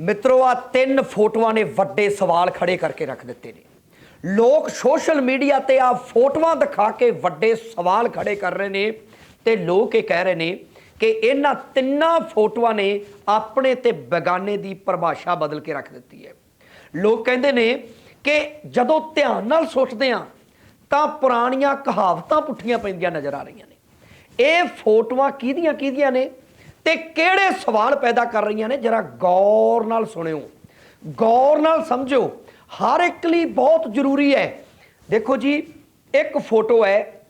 ਮਿੱਤਰੋ ਆ ਤਿੰਨ ਫੋਟੋਆਂ ਨੇ ਵੱਡੇ ਸਵਾਲ ਖੜੇ ਕਰਕੇ ਰੱਖ ਦਿੱਤੇ ਨੇ। ਲੋਕ ਸੋਸ਼ਲ ਮੀਡੀਆ ਤੇ ਆ ਫੋਟੋਆਂ ਦਿਖਾ ਕੇ ਵੱਡੇ ਸਵਾਲ ਖੜੇ ਕਰ ਰਹੇ ਨੇ ਤੇ ਲੋਕ ਇਹ ਕਹਿ ਰਹੇ ਨੇ ਕਿ ਇਹਨਾਂ ਤਿੰਨਾਂ ਫੋਟੋਆਂ ਨੇ ਆਪਣੇ ਤੇ ਬੇਗਾਨੇ ਦੀ ਪਰਿਭਾਸ਼ਾ ਬਦਲ ਕੇ ਰੱਖ ਦਿੱਤੀ ਹੈ। ਲੋਕ ਕਹਿੰਦੇ ਨੇ ਕਿ ਜਦੋਂ ਧਿਆਨ ਨਾਲ ਸੋਚਦੇ ਆ ਤਾਂ ਪੁਰਾਣੀਆਂ ਕਹਾਵਤਾਂ ਪੁੱਠੀਆਂ ਪੈਂਦੀਆਂ ਨਜ਼ਰ ਆ ਰਹੀਆਂ ਨੇ। ਇਹ ਫੋਟੋਆਂ ਕਿਹਦੀਆਂ ਕਿਹਦੀਆਂ ਨੇ? ਤੇ ਕਿਹੜੇ ਸਵਾਲ ਪੈਦਾ ਕਰ ਰਹੀਆਂ ਨੇ? ਜਰਾ ਗੌਰ ਨਾਲ ਸੁਣਿਓ। ਗੌਰ ਨਾਲ ਸਮਝੋ ਹਰ ਇੱਕ ਲਈ ਬਹੁਤ ਜ਼ਰੂਰੀ ਹੈ। ਦੇਖੋ ਜੀ, ਇੱਕ ਫੋਟੋ ਹੈ,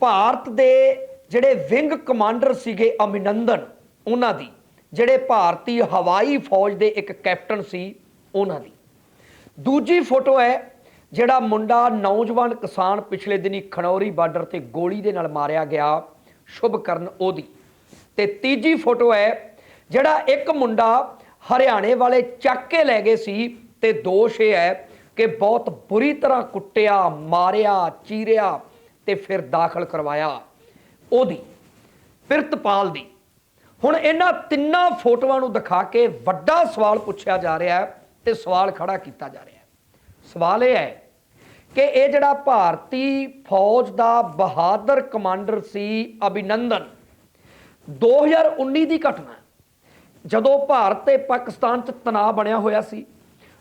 ਭਾਰਤ ਦੇ ਜਿਹੜੇ ਵਿੰਗ ਕਮਾਂਡਰ ਸੀਗੇ ਅਮਿਨੰਦਨ, ਉਹਨਾਂ ਦੀ। ਜਿਹੜੇ ਭਾਰਤੀ ਹਵਾਈ ਫੌਜ ਦੇ ਇੱਕ ਕੈਪਟਨ ਸੀ, ਉਹਨਾਂ ਦੀ। ਦੂਜੀ ਫੋਟੋ ਹੈ, ਜਿਹੜਾ ਮੁੰਡਾ ਨੌਜਵਾਨ ਕਿਸਾਨ ਪਿਛਲੇ ਦਿਨੀ ਖਣੌਰੀ ਬਾਰਡਰ ਤੇ ਗੋਲੀ ਦੇ ਨਾਲ ਮਾਰਿਆ ਗਿਆ। ਸ਼ੁਭਕਰਨ ਉਹਦੀ। ਤੇ ਤੀਜੀ ਫੋਟੋ ਹੈ, ਜਿਹੜਾ ਇੱਕ ਮੁੰਡਾ ਹਰਿਆਣੇ ਵਾਲੇ ਚੱਕ ਕੇ ਲੈ ਗਏ ਸੀ ਤੇ ਦੋਸ਼ ਇਹ ਹੈ ਕਿ ਬਹੁਤ ਬੁਰੀ ਤਰ੍ਹਾਂ ਕੁੱਟਿਆ, ਮਾਰਿਆ, ਚੀਰਿਆ ਤੇ ਫਿਰ ਦਾਖਲ ਕਰਵਾਇਆ। ਉਹਦੀ, ਪਿਰਤਪਾਲ ਦੀ। ਹੁਣ ਇਹਨਾਂ ਤਿੰਨਾਂ ਫੋਟੋਆਂ ਨੂੰ ਦਿਖਾ ਕੇ ਵੱਡਾ ਸਵਾਲ ਪੁੱਛਿਆ ਜਾ ਰਿਹਾ ਹੈ ਤੇ ਸਵਾਲ ਖੜਾ ਕੀਤਾ ਜਾ ਰਿਹਾ ਹੈ। ਸਵਾਲ ਇਹ ਹੈ ਕਿ ਇਹ ਜਿਹੜਾ ਭਾਰਤੀ ਫੌਜ ਦਾ ਬਹਾਦਰ ਕਮਾਂਡਰ ਸੀ ਅਭਿਨੰਦਨ 2019 ਦੀ ਘਟਨਾ ਜਦੋਂ ਭਾਰਤ ਤੇ ਪਾਕਿਸਤਾਨ 'ਚ ਤਣਾਅ ਬਣਿਆ ਹੋਇਆ ਸੀ,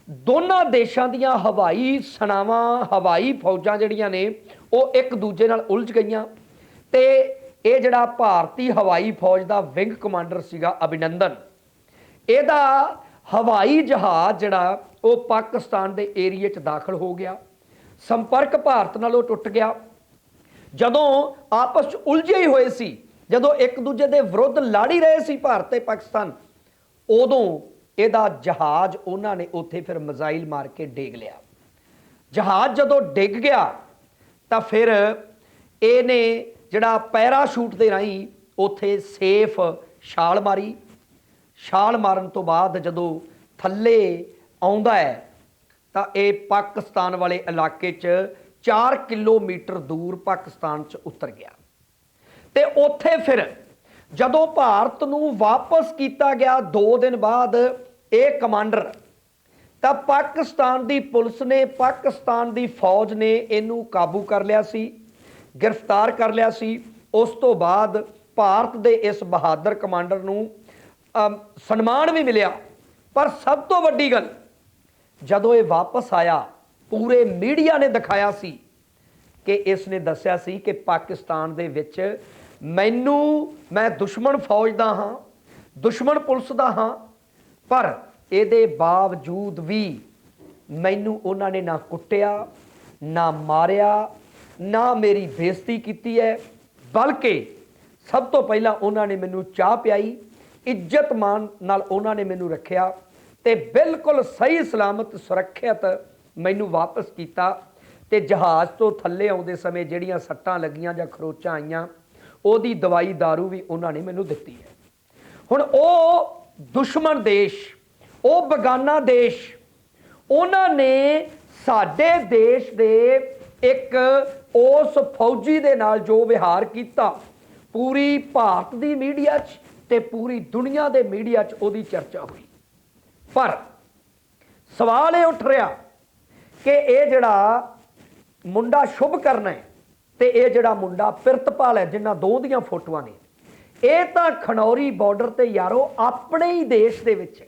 ਦੋਨਾਂ ਦੇਸ਼ਾਂ ਦੀਆਂ ਹਵਾਈ ਸੈਨਾਵਾਂ, ਹਵਾਈ ਫੌਜਾਂ ਜਿਹੜੀਆਂ ਨੇ, ਉਹ ਇੱਕ ਦੂਜੇ ਨਾਲ ਉਲਝ ਗਈਆਂ ਤੇ ਇਹ ਜਿਹੜਾ ਭਾਰਤੀ ਹਵਾਈ ਫੌਜ ਦਾ ਵਿੰਗ ਕਮਾਂਡਰ ਸੀਗਾ ਅਭਿਨੰਦਨ, ਇਹਦਾ ਹਵਾਈ ਜਹਾਜ਼ ਜਿਹੜਾ, ਉਹ ਪਾਕਿਸਤਾਨ ਦੇ ਏਰੀਏ 'ਚ ਦਾਖਲ ਹੋ ਗਿਆ, ਸੰਪਰਕ ਭਾਰਤ ਨਾਲੋਂ ਟੁੱਟ ਗਿਆ। ਜਦੋਂ ਆਪਸ 'ਚ ਉਲਝੇ ਹੀ ਹੋਏ ਸੀ ਜਦੋਂ ਇੱਕ ਦੂਜੇ ਦੇ ਵਿਰੁੱਧ ਲਾੜੀ ਰਹੇ ਸੀ ਭਾਰਤ ਤੇ ਪਾਕਿਸਤਾਨ, ਉਦੋਂ ਇਹਦਾ ਜਹਾਜ਼ ਉਹਨਾਂ ਨੇ ਉੱਥੇ ਫਿਰ ਮਿਜ਼ਾਈਲ ਮਾਰ ਕੇ ਡੇਗ ਲਿਆ। ਜਹਾਜ਼ ਜਦੋਂ ਡਿੱਗ ਗਿਆ, ਤਾਂ ਫਿਰ ਇਹਨੇ ਜਿਹੜਾ ਪੈਰਾਸ਼ੂਟ ਦੇ ਰਾਹੀਂ ਉੱਥੇ ਸੇਫ ਛਾਲ ਮਾਰੀ। ਛਾਲ ਮਾਰਨ ਤੋਂ ਬਾਅਦ ਜਦੋਂ ਥੱਲੇ ਆਉਂਦਾ ਹੈ, ਤਾਂ ਇਹ ਪਾਕਿਸਤਾਨ ਵਾਲੇ ਇਲਾਕੇ 'ਚ 4 ਕਿਲੋਮੀਟਰ ਦੂਰ ਪਾਕਿਸਤਾਨ 'ਚ ਉਤਰ ਗਿਆ। ਤੇ ਉੱਥੇ ਫਿਰ ਜਦੋਂ ਭਾਰਤ ਨੂੰ ਵਾਪਸ ਕੀਤਾ ਗਿਆ 2 ਦਿਨ ਬਾਅਦ ਇਹ ਕਮਾਂਡਰ, ਤਾਂ ਪਾਕਿਸਤਾਨ ਦੀ ਪੁਲਿਸ ਨੇ, ਪਾਕਿਸਤਾਨ ਦੀ ਫੌਜ ਨੇ ਇਹਨੂੰ ਕਾਬੂ ਕਰ ਲਿਆ ਸੀ, ਗ੍ਰਿਫਤਾਰ ਕਰ ਲਿਆ ਸੀ। ਉਸ ਤੋਂ ਬਾਅਦ ਭਾਰਤ ਦੇ ਇਸ ਬਹਾਦਰ ਕਮਾਂਡਰ ਨੂੰ ਸਨਮਾਨ ਵੀ ਮਿਲਿਆ। ਪਰ ਸਭ ਤੋਂ ਵੱਡੀ ਗੱਲ, ਜਦੋਂ ਇਹ ਵਾਪਸ ਆਇਆ, ਪੂਰੇ ਮੀਡੀਆ ਨੇ ਦਿਖਾਇਆ ਸੀ ਕਿ ਇਸ ਨੇ ਦੱਸਿਆ ਸੀ ਕਿ ਪਾਕਿਸਤਾਨ ਦੇ ਵਿੱਚ ਮੈਨੂੰ, ਮੈਂ ਦੁਸ਼ਮਣ ਫੌਜ ਦਾ ਹਾਂ, ਦੁਸ਼ਮਣ ਪੁਲਿਸ ਦਾ ਹਾਂ, ਪਰ ਇਹਦੇ ਬਾਵਜੂਦ ਵੀ ਮੈਨੂੰ ਉਹਨਾਂ ਨੇ ਨਾ ਕੁੱਟਿਆ, ਨਾ ਮਾਰਿਆ, ਨਾ ਮੇਰੀ ਬੇਇੱਜ਼ਤੀ ਕੀਤੀ ਹੈ, ਬਲਕਿ ਸਭ ਤੋਂ ਪਹਿਲਾਂ ਉਹਨਾਂ ਨੇ ਮੈਨੂੰ ਚਾਹ ਪਿਆਈ, ਇੱਜ਼ਤ ਮਾਨ ਨਾਲ ਉਹਨਾਂ ਨੇ ਮੈਨੂੰ ਰੱਖਿਆ ਤੇ ਬਿਲਕੁਲ ਸਹੀ ਸਲਾਮਤ ਸੁਰੱਖਿਅਤ ਮੈਨੂੰ ਵਾਪਸ ਕੀਤਾ ਤੇ ਜਹਾਜ਼ ਤੋਂ ਥੱਲੇ ਆਉਂਦੇ ਸਮੇਂ ਜਿਹੜੀਆਂ ਸੱਟਾਂ ਲੱਗੀਆਂ ਜਾਂ ਖਰੋਚਾਂ ਆਈਆਂ ਉਹਦੀ ਦਵਾਈ दारू ਵੀ ਉਹਨਾਂ ਨੇ ਮੈਨੂੰ ਦਿੱਤੀ ਹੈ। ਹੁਣ ਉਹ ਦੁਸ਼ਮਣ ਦੇਸ਼, ਉਹ ਬਗਾਨਾ ਦੇਸ਼, ਉਹਨਾਂ ਨੇ ਸਾਡੇ ਦੇਸ਼ ਦੇ ਇੱਕ ਉਸ ਫੌਜੀ ਦੇ ਨਾਲ ਜੋ ਵਿਹਾਰ ਕੀਤਾ, ਪੂਰੀ ਭਾਰਤ ਦੀ ਮੀਡੀਆ 'ਚ ਤੇ ਪੂਰੀ ਦੁਨੀਆ ਦੇ ਮੀਡੀਆ 'ਚ ਉਹਦੀ ਚਰਚਾ ਹੋਈ। ਪਰ ਸਵਾਲ ਇਹ ਉੱਠ ਰਿਹਾ ਕਿ ਇਹ ਜਿਹੜਾ ਮੁੰਡਾ ਸ਼ੁਭ ਕਰਨਾ ਹੈ ਤੇ ਇਹ ਜਿਹੜਾ ਮੁੰਡਾ ਪਿਰਤਪਾਲ ਹੈ, ਜਿਨ੍ਹਾਂ ਦੋ ਦੀਆਂ ਫੋਟੋਆਂ ਨੇ, ਇਹ ਤਾਂ ਖਣੌਰੀ ਬਾਰਡਰ ਤੇ ਯਾਰੋ ਆਪਣੇ ਹੀ ਦੇਸ਼ ਦੇ ਵਿੱਚ,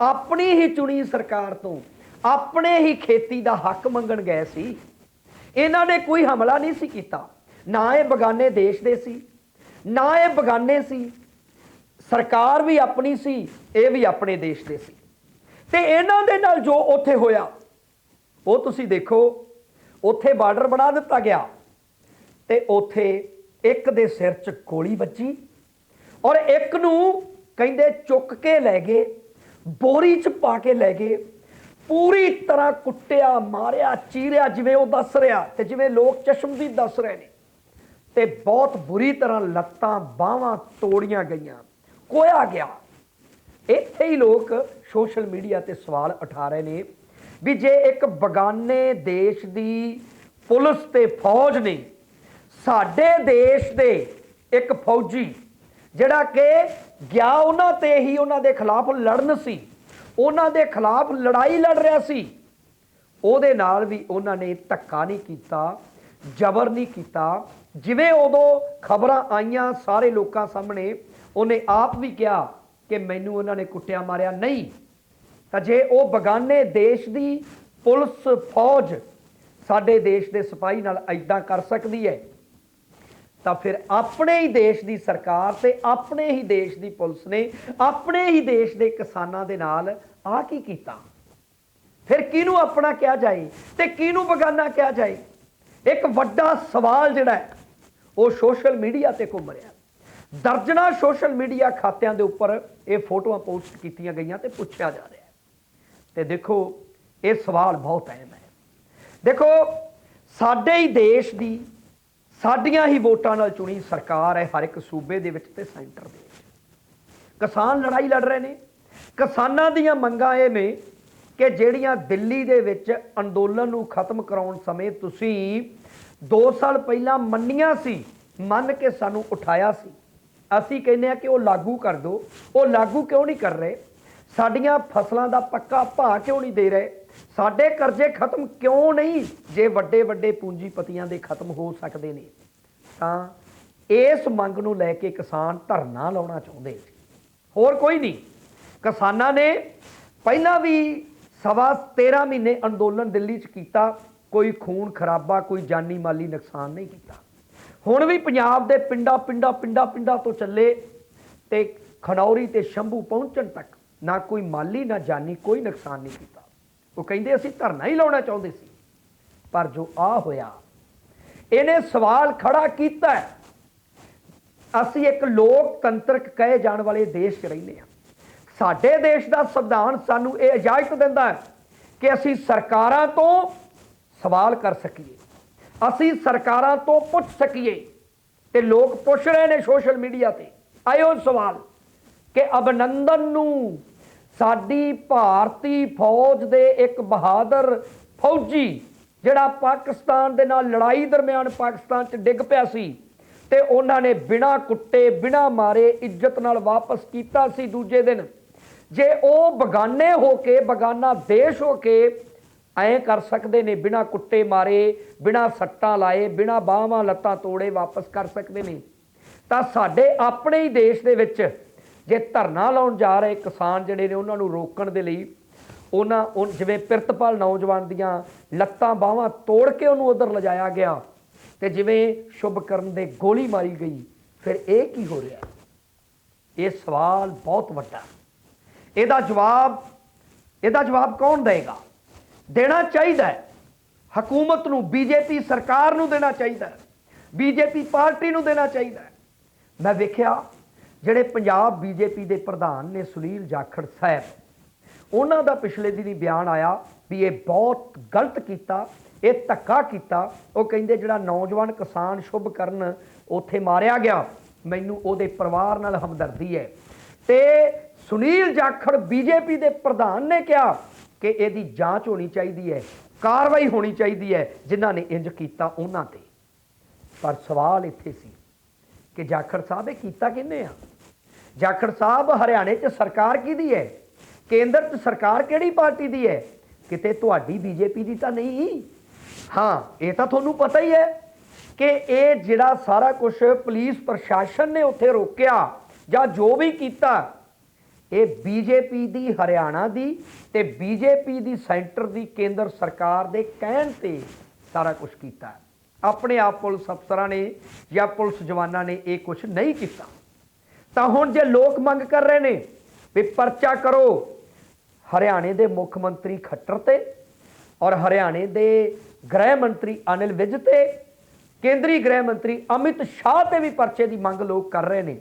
ਆਪਣੀ ਹੀ ਚੁਣੀ ਸਰਕਾਰ ਤੋਂ, ਆਪਣੇ ਹੀ ਖੇਤੀ ਦਾ ਹੱਕ ਮੰਗਣ ਗਏ ਸੀ। ਇਹਨਾਂ ਨੇ ਕੋਈ ਹਮਲਾ ਨਹੀਂ ਸੀ ਕੀਤਾ। ਨਾ ਇਹ ਬਗਾਨੇ ਦੇਸ਼ ਦੇ ਸੀ, ਨਾ ਇਹ ਬਗਾਨੇ ਸੀ। ਸਰਕਾਰ ਵੀ ਆਪਣੀ ਸੀ, ਇਹ ਵੀ ਆਪਣੇ ਦੇਸ਼ ਦੇ ਸੀ। ਤੇ ਇਹਨਾਂ ਦੇ ਨਾਲ ਜੋ ਉੱਥੇ ਹੋਇਆ, ਉਹ ਤੁਸੀਂ ਦੇਖੋ, ਉੱਥੇ ਬਾਰਡਰ ਬਣਾ ਦਿੱਤਾ ਗਿਆ। ਤੇ ਉੱਥੇ ਇੱਕ ਦੇ ਸਿਰ 'ਚ ਗੋਲੀ ਵੱਜੀ ਔਰ ਇੱਕ ਨੂੰ ਕਹਿੰਦੇ ਚੁੱਕ ਕੇ ਲੈ ਗਏ, ਬੋਰੀ 'ਚ ਪਾ ਕੇ ਲੈ ਗਏ, ਪੂਰੀ ਤਰ੍ਹਾਂ ਕੁੱਟਿਆ, ਮਾਰਿਆ, ਚੀਰਿਆ, ਜਿਵੇਂ ਉਹ ਦੱਸ ਰਿਹਾ ਤੇ ਜਿਵੇਂ ਲੋਕ ਚਸ਼ਮਦੀਦ ਦੱਸ ਰਹੇ ਨੇ। ਤੇ ਬਹੁਤ ਬੁਰੀ ਤਰ੍ਹਾਂ ਲੱਤਾਂ, ਬਾਹਾਂ ਤੋੜੀਆਂ ਗਈਆਂ ਕੋਇਆ ਗਿਆ। ਇੱਥੇ ਹੀ ਲੋਕ ਸੋਸ਼ਲ ਮੀਡੀਆ ਤੇ ਸਵਾਲ ਉਠਾ ਰਹੇ ਨੇ ਵੀ ਜੇ ਇੱਕ ਬਗਾਨੇ ਦੇਸ਼ ਦੀ ਪੁਲਿਸ ਤੇ ਫੌਜ ਨੇ ਸਾਡੇ ਦੇਸ਼ ਦੇ ਇੱਕ ਫੌਜੀ, ਜਿਹੜਾ ਕਿ ਗਿਆ ਉਹਨਾਂ ਤੇ ਹੀ ਉਹਨਾਂ ਦੇ ਖਿਲਾਫ ਲੜਨ ਸੀ, ਉਹਨਾਂ ਦੇ ਖਿਲਾਫ ਲੜਾਈ ਲੜ ਰਿਹਾ ਸੀ। ਉਹਦੇ ਨਾਲ ਵੀ ਉਹਨਾਂ ਨੇ ਧੱਕਾ ਨਹੀਂ ਕੀਤਾ, ਜ਼ਬਰ ਨਹੀਂ ਕੀਤਾ। ਜਿਵੇਂ ਉਦੋਂ ਖਬਰਾਂ ਆਈਆਂ ਸਾਰੇ ਲੋਕਾਂ ਸਾਹਮਣੇ, ਉਹਨੇ ਆਪ ਵੀ ਕਿਹਾ ਕਿ ਮੈਨੂੰ ਉਹਨਾਂ ਨੇ ਕੁੱਟਿਆ ਮਾਰਿਆ ਨਹੀਂ। ਤਾਂ ਜੇ ਉਹ ਬਗਾਨੇ ਦੇਸ਼ ਦੀ ਪੁਲਿਸ ਫੌਜ ਸਾਡੇ ਦੇਸ਼ ਦੇ ਸਿਪਾਹੀ ਨਾਲ ਐਦਾਂ ਕਰ ਸਕਦੀ ਹੈ ਤਾਂ ਫਿਰ ਆਪਣੇ ਹੀ ਦੇਸ਼ ਦੀ ਸਰਕਾਰ ਤੇ ਆਪਣੇ ਹੀ ਦੇਸ਼ ਦੀ ਪੁਲਿਸ ਨੇ ਆਪਣੇ ਹੀ ਦੇਸ਼ ਦੇ ਕਿਸਾਨਾਂ ਦੇ ਨਾਲ ਆ ਕੀ ਕੀਤਾ? ਫਿਰ ਕਿਹਨੂੰ ਆਪਣਾ ਕਿਹਾ ਜਾਏ ਤੇ ਕਿਹਨੂੰ ਬਗਾਨਾ ਕਿਹਾ ਜਾਏ? ਇੱਕ ਵੱਡਾ ਸਵਾਲ ਜਿਹੜਾ ਉਹ ਸੋਸ਼ਲ ਮੀਡੀਆ ਤੇ ਘੁੰਮ ਰਿਹਾ ਦਰਜਨਾ ਸੋਸ਼ਲ ਮੀਡੀਆ ਖਾਤਿਆਂ ਦੇ ਉੱਪਰ ਇਹ ਫੋਟੋਆਂ ਪੋਸਟ ਕੀਤੀਆਂ ਗਈਆਂ ਤੇ ਪੁੱਛਿਆ ਜਾ ਰਿਹਾ ਹੈ। ਤੇ ਦੇਖੋ, ਇਹ ਸਵਾਲ ਬਹੁਤ ਅਹਿਮ ਹੈ। ਦੇਖੋ, ਸਾਡੇ ਹੀ ਦੇਸ਼ ਦੀ ਸਾਡੀਆਂ ਹੀ ਵੋਟਾਂ ਨਾਲ ਚੁਣੀ ਸਰਕਾਰ ਹੈ ਹਰ ਇੱਕ ਸੂਬੇ ਦੇ ਵਿੱਚ ਤੇ ਸੈਂਟਰ ਦੇ ਵਿੱਚ। ਕਿਸਾਨ ਲੜਾਈ ਲੜ ਰਹੇ ਨੇ। ਕਿਸਾਨਾਂ ਦੀਆਂ ਮੰਗਾਂ ਇਹ ਨੇ ਕਿ ਜਿਹੜੀਆਂ ਦਿੱਲੀ ਦੇ ਵਿੱਚ ਅੰਦੋਲਨ ਨੂੰ ਖਤਮ ਕਰਾਉਣ ਸਮੇਂ ਤੁਸੀਂ 2 ਸਾਲ ਪਹਿਲਾਂ ਮੰਨੀਆਂ ਸੀ, ਮੰਨ ਕੇ ਸਾਨੂੰ ਉਠਾਇਆ ਸੀ। ਅਸੀਂ ਕਹਿੰਦੇ ਆ ਕਿ ਉਹ ਲਾਗੂ ਕਰ ਦਿਓ। ਉਹ ਲਾਗੂ ਕਿਉਂ ਨਹੀਂ ਕਰ ਰਹੇ? ਸਾਡੀਆਂ ਫਸਲਾਂ ਦਾ ਪੱਕਾ ਭਾਅ ਕਿਉਂ ਨਹੀਂ ਦੇ ਰਹੇ? ਸਾਡੇ ਕਰਜ਼ੇ ਖਤਮ ਕਿਉਂ ਨਹੀਂ? ਜੇ ਵੱਡੇ ਵੱਡੇ ਪੂੰਜੀਪਤੀਆਂ ਦੇ ਖਤਮ ਹੋ ਸਕਦੇ ਨੇ, ਤਾਂ ਇਸ ਮੰਗ ਨੂੰ ਲੈ ਕੇ ਕਿਸਾਨ ਧਰਨਾ ਲਾਉਣਾ ਚਾਹੁੰਦੇ ਹੋਰ ਕੋਈ ਨਹੀਂ। ਕਿਸਾਨਾਂ ਨੇ ਪਹਿਲਾਂ ਵੀ ਸਵਾ 13 ਮਹੀਨੇ ਅੰਦੋਲਨ ਦਿੱਲੀ 'ਚ ਕੀਤਾ, ਕੋਈ ਖੂਨ ਖਰਾਬਾ, ਕੋਈ ਜਾਨੀ ਮਾਲੀ ਨੁਕਸਾਨ ਨਹੀਂ ਕੀਤਾ। ਹੁਣ ਵੀ ਪੰਜਾਬ ਦੇ ਪਿੰਡਾਂ ਪਿੰਡਾਂ ਪਿੰਡਾਂ ਪਿੰਡਾਂ ਤੋਂ ਚੱਲੇ ਤੇ ਖਨੌਰੀ ਤੇ ਸ਼ੰਭੂ ਪਹੁੰਚਣ ਤੱਕ ਨਾ ਕੋਈ ਮਾਲੀ, ਨਾ ਜਾਨੀ, ਕੋਈ ਨੁਕਸਾਨ ਨਹੀਂ ਕੀਤਾ। ਉਹ ਕਹਿੰਦੇ, ਅਸੀਂ ਧਰਨਾ ਹੀ ਲਾਉਣਾ ਚਾਹੁੰਦੇ ਸੀ। ਪਰ ਜੋ ਆ ਹੋਇਆ, ਇਹਨੇ ਸਵਾਲ ਖੜਾ ਕੀਤਾ ਅਸੀਂ ਇੱਕ ਲੋਕਤੰਤਰਕ ਕਹੇ ਜਾਣ ਵਾਲੇ ਦੇਸ਼ 'ਚ ਰਹਿੰਦੇ ਹਾਂ। ਸਾਡੇ ਦੇਸ਼ ਦਾ ਸੰਵਿਧਾਨ ਸਾਨੂੰ ਇਹ ਇਜਾਜ਼ਤ ਦਿੰਦਾ ਹੈ ਕਿ ਅਸੀਂ ਸਰਕਾਰਾਂ ਤੋਂ ਸਵਾਲ ਕਰ ਸਕੀਏ। ਅਸੀਂ ਸਰਕਾਰਾਂ ਤੋਂ ਪੁੱਛ ਸਕੀਏ ਤੇ ਲੋਕ ਪੁੱਛ ਰਹੇ ਨੇ ਸੋਸ਼ਲ ਮੀਡੀਆ ਤੇ। ਆਇਓ ਸਵਾਲ ਕਿ ਅਭਿਨੰਦਨ ਨੂੰ ਸਾਡੀ ਭਾਰਤੀ ਫੌਜ ਦੇ ਇੱਕ ਬਹਾਦਰ ਫੌਜੀ, ਜਿਹੜਾ ਪਾਕਿਸਤਾਨ ਦੇ ਨਾਲ ਲੜਾਈ ਦਰਮਿਆਨ ਪਾਕਿਸਤਾਨ 'ਚ ਡਿੱਗ ਪਿਆ ਸੀ ਤੇ ਉਹਨਾਂ ਨੇ ਬਿਨਾ ਕੁੱਟੇ, ਬਿਨਾ ਮਾਰੇ ਇੱਜ਼ਤ ਨਾਲ ਵਾਪਸ ਕੀਤਾ ਸੀ ਦੂਜੇ ਦਿਨ। ਜੇ ਉਹ ਬਗਾਨੇ ਹੋ ਕੇ, ਬਗਾਨਾ ਦੇਸ਼ ਹੋ ਕੇ ਐਂ ਕਰ ਸਕਦੇ ਨੇ, ਬਿਨਾ ਕੁੱਟੇ ਮਾਰੇ, ਬਿਨਾ ਸੱਟਾਂ ਲਾਏ, ਬਿਨਾ ਬਾਹਾਂ ਲੱਤਾਂ ਤੋੜੇ ਵਾਪਸ ਕਰ ਸਕਦੇ ਨੇ, ਤਾਂ ਸਾਡੇ ਆਪਣੇ ਹੀ ਦੇਸ਼ ਦੇ ਵਿੱਚ ਜੇ ਧਰਨਾ ਲਾਉਣ ਜਾ ਰਹੇ ਕਿਸਾਨ ਜਿਹੜੇ ਨੇ ਉਹਨਾਂ ਨੂੰ ਰੋਕਣ ਦੇ ਲਈ, ਉਹਨਾਂ ਉਹ ਜਿਵੇਂ ਪਿਰਤਪਾਲ ਨੌਜਵਾਨ ਦੀਆਂ ਲੱਤਾਂ ਬਾਹਾਂ ਤੋੜ ਕੇ ਉਹਨੂੰ ਉਧਰ ਲਿਜਾਇਆ ਗਿਆ ਤੇ ਜਿਵੇਂ ਸ਼ੁਭਕਰਨ ਦੇ ਗੋਲੀ ਮਾਰੀ ਗਈ, ਫਿਰ ਇਹ ਕੀ ਹੋ ਰਿਹਾ? ਇਹ ਸਵਾਲ ਬਹੁਤ ਵੱਡਾ। ਇਹਦਾ ਜਵਾਬ ਇਹਦਾ ਜਵਾਬ ਕੌਣ ਦੇਗਾ ਦੇਣਾ ਚਾਹੀਦਾ ਹੈ। ਹਕੂਮਤ ਨੂੰ, ਬੀਜੇਪੀ ਸਰਕਾਰ ਨੂੰ ਦੇਣਾ ਚਾਹੀਦਾ ਹੈ। ਬੀਜੇਪੀ ਪਾਰਟੀ ਨੂੰ ਦੇਣਾ ਚਾਹੀਦਾ ਹੈ। ਮੈਂ ਵੇਖਿਆ ਜਿਹੜੇ ਪੰਜਾਬ ਬੀਜੇਪੀ ਦੇ ਪ੍ਰਧਾਨ ਨੇ ਸੁਨੀਲ ਜਾਖੜ ਸਾਹਿਬ, ਉਹਨਾਂ ਦਾ ਪਿਛਲੇ ਦਿਨੀ ਬਿਆਨ ਆਇਆ ਵੀ ਇਹ ਬਹੁਤ ਗਲਤ ਕੀਤਾ, ਇਹ ਧੱਕਾ ਕੀਤਾ। ਉਹ ਕਹਿੰਦੇ ਜਿਹੜਾ ਨੌਜਵਾਨ ਕਿਸਾਨ ਸ਼ੁਭ ਕਰਨ ਉੱਥੇ ਮਾਰਿਆ ਗਿਆ, ਮੈਨੂੰ ਉਹਦੇ ਪਰਿਵਾਰ ਨਾਲ ਹਮਦਰਦੀ ਹੈ। ਤੇ ਸੁਨੀਲ ਜਾਖੜ ਬੀਜੇਪੀ ਦੇ ਪ੍ਰਧਾਨ ਨੇ ਕਿਹਾ ਕਿ ਇਹਦੀ ਜਾਂਚ ਹੋਣੀ ਚਾਹੀਦੀ ਹੈ, ਕਾਰਵਾਈ ਹੋਣੀ ਚਾਹੀਦੀ ਹੈ, ਜਿਨ੍ਹਾਂ ਨੇ ਇੰਜ ਕੀਤਾ ਉਹਨਾਂ ਤੇ। ਪਰ ਸਵਾਲ ਇੱਥੇ ਸੀ ਕਿ ਜਾਖੜ ਸਾਹਿਬ ਇਹ ਕੀਤਾ ਕਿੰਨੇ ਆ? ਜਾਖੜ ਸਾਹਿਬ ਹਰਿਆਣੇ 'ਚ ਸਰਕਾਰ ਕਿਹਦੀ ਹੈ? ਕੇਂਦਰ 'ਚ ਸਰਕਾਰ ਕਿਹੜੀ ਪਾਰਟੀ ਦੀ ਹੈ? ਕਿਤੇ ਤੁਹਾਡੀ ਬੀਜੇਪੀ ਦੀ ਤਾਂ ਨਹੀਂ। ਹਾਂ, ਇਹ ਤਾਂ ਤੁਹਾਨੂੰ ਪਤਾ ਹੀ ਹੈ ਕਿ ਇਹ ਜਿਹੜਾ ਸਾਰਾ ਕੁਝ ਪੁਲਿਸ ਪ੍ਰਸ਼ਾਸਨ ਨੇ ਉੱਥੇ ਰੋਕਿਆ ਜਾਂ ਜੋ ਵੀ ਕੀਤਾ, ਇਹ ਬੀਜੇਪੀ ਦੀ, ਹਰਿਆਣਾ ਦੀ ਤੇ ਬੀਜੇਪੀ ਦੀ ਸੈਂਟਰ ਦੀ ਕੇਂਦਰ ਸਰਕਾਰ ਦੇ ਕਹਿਣ ਤੇ ਸਾਰਾ ਕੁਝ ਕੀਤਾ। ਆਪਣੇ ਆਪ ਪੁਲਿਸ ਅਫਸਰਾਂ ਨੇ ਜਾਂ ਪੁਲਿਸ ਜਵਾਨਾਂ ਨੇ ਇਹ ਕੁਝ ਨਹੀਂ ਕੀਤਾ। ਤਾਂ ਹੁਣ ਜੇ ਲੋਕ ਮੰਗ ਕਰ ਰਹੇ ਨੇ ਵੀ ਪਰਚਾ ਕਰੋ, ਹਰਿਆਣੇ ਦੇ ਮੁੱਖ ਮੰਤਰੀ ਖੱਟਰ ਤੇ ਔਰ ਹਰਿਆਣੇ ਦੇ ਗ੍ਰਹਿ ਮੰਤਰੀ ਅਨਿਲ ਵਿਜ ਤੇ, ਕੇਂਦਰੀ ਗ੍ਰਹਿ ਮੰਤਰੀ ਅਮਿਤ ਸ਼ਾਹ ਤੇ ਵੀ ਪਰਚੇ ਦੀ ਮੰਗ ਲੋਕ ਕਰ ਰਹੇ ਨੇ,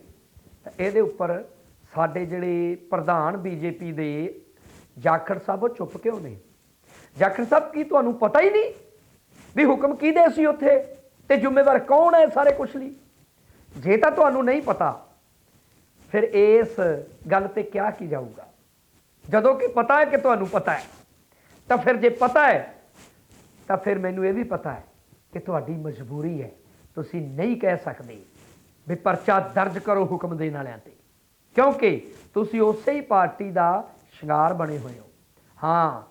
ਤਾਂ ਇਹਦੇ ਉੱਪਰ ਸਾਡੇ ਜਿਹੜੇ ਪ੍ਰਧਾਨ ਬੀਜੇਪੀ ਦੇ ਜਾਖੜ ਸਾਹਿਬ ਉਹ ਚੁੱਪ ਕਿਉਂ ਨੇ? ਜਾਖੜ ਸਾਹਿਬ ਕੀ ਤੁਹਾਨੂੰ ਪਤਾ ਹੀ ਨਹੀਂ ਵੀ ਹੁਕਮ ਕਿਹਦੇ ਸੀ ਉੱਥੇ ਤੇ ਜ਼ਿੰਮੇਵਾਰ ਕੌਣ ਹੈ ਸਾਰੇ ਕੁਛ ਲਈ? ਜੇ ਤਾਂ ਤੁਹਾਨੂੰ ਨਹੀਂ ਪਤਾ ਫਿਰ ਇਸ ਗੱਲ ਤੇ ਕਿਹਾ ਕੀ ਜਾਊਗਾ? ਜਦੋਂ ਕਿ ਪਤਾ ਹੈ ਕਿ ਤੁਹਾਨੂੰ ਪਤਾ ਹੈ, ਤਾਂ ਫਿਰ ਜੇ ਪਤਾ ਹੈ, ਤਾਂ ਫਿਰ ਮੈਨੂੰ ਇਹ ਵੀ ਪਤਾ ਹੈ ਕਿ ਤੁਹਾਡੀ ਮਜਬੂਰੀ ਹੈ। ਤੁਸੀਂ ਨਹੀਂ ਕਹਿ ਸਕਦੇ ਵੀ ਪਰਚਾ ਦਰਜ ਕਰੋ ਹੁਕਮ ਦੇਣ ਵਾਲਿਆਂ ਤੇ, ਕਿਉਂਕਿ ਤੁਸੀਂ ਉਸੇ ਹੀ ਪਾਰਟੀ ਦਾ ਸ਼ਿੰਗਾਰ ਬਣੇ ਹੋਏ ਹੋ। ਹਾਂ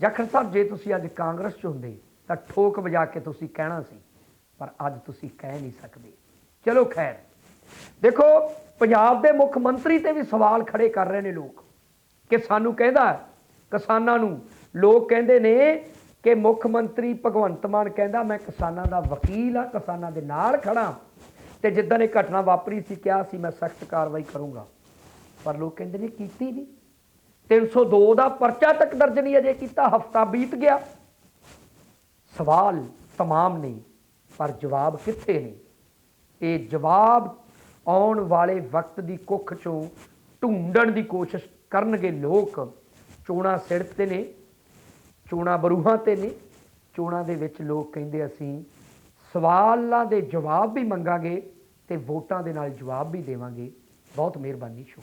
ਜਖਰ ਸਾਹਿਬ, ਜੇ ਤੁਸੀਂ ਅੱਜ ਕਾਂਗਰਸ 'ਚ ਹੁੰਦੇ, ਤਾਂ ਠੋਕ ਵਜਾ ਕੇ ਤੁਸੀਂ ਕਹਿਣਾ ਸੀ, ਪਰ ਅੱਜ ਤੁਸੀਂ ਕਹਿ ਨਹੀਂ ਸਕਦੇ। ਚਲੋ ਖੈਰ ਦੇਖੋ, ਪੰਜਾਬ ਦੇ ਮੁੱਖ ਮੰਤਰੀ ਤੇ ਵੀ ਸਵਾਲ ਖੜੇ ਕਰ ਰਹੇ ਨੇ ਲੋਕ ਕਿ ਸਾਨੂੰ ਕਹਿੰਦਾ ਕਿਸਾਨਾਂ ਨੂੰ, ਲੋਕ ਕਹਿੰਦੇ ਨੇ ਕਿ ਮੁੱਖ ਮੰਤਰੀ ਭਗਵੰਤ ਮਾਨ ਕਹਿੰਦਾ, ਮੈਂ ਕਿਸਾਨਾਂ ਦਾ ਵਕੀਲ ਆ ਕਿਸਾਨਾਂ ਦੇ ਨਾਲ ਖੜਾ ਤੇ ਜਿੱਦਾਂ ਇਹ ਘਟਨਾ ਵਾਪਰੀ ਸੀ, ਕਿਹਾ ਸੀ, ਮੈਂ ਸਖਤ ਕਾਰਵਾਈ ਕਰੂੰਗਾ। ਪਰ ਲੋਕ ਕਹਿੰਦੇ ਨੇ, ਕੀਤੀ ਨਹੀਂ। 302 ਦਾ ਪਰਚਾ ਤੱਕ ਦਰਜ ਨਹੀਂ ਅਜੇ ਕੀਤਾ, ਹਫਤਾ ਬੀਤ ਗਿਆ। ਸਵਾਲ ਤਮਾਮ ਨੇ, ਪਰ ਜਵਾਬ ਕਿੱਥੇ ਨੇ? ਇਹ ਜਵਾਬ ਆਉਣ ਵਾਲੇ ਵਕਤ ਦੀ ਕੁੱਖ ਚੋਂ ਢੂੰਡਣ ਦੀ ਕੋਸ਼ਿਸ਼ ਕਰਨਗੇ ਲੋਕ। ਚੋਣਾ ਸਿਰ ਤੇ ਨੇ, ਚੋਣਾ ਬਰੂਹਾਂ ਤੇ ਨੇ। ਚੋਣਾਂ ਦੇ ਵਿੱਚ ਲੋਕ ਕਹਿੰਦੇ ਅਸੀਂ ਸਵਾਲਾਂ ਦੇ ਜਵਾਬ ਵੀ ਮੰਗਾਂਗੇ ਤੇ ਵੋਟਾਂ ਦੇ ਨਾਲ ਜਵਾਬ ਵੀ ਦੇਵਾਂਗੇ। ਬਹੁਤ ਮਿਹਰਬਾਨੀ, ਸ਼ੁਕਰੀਆ।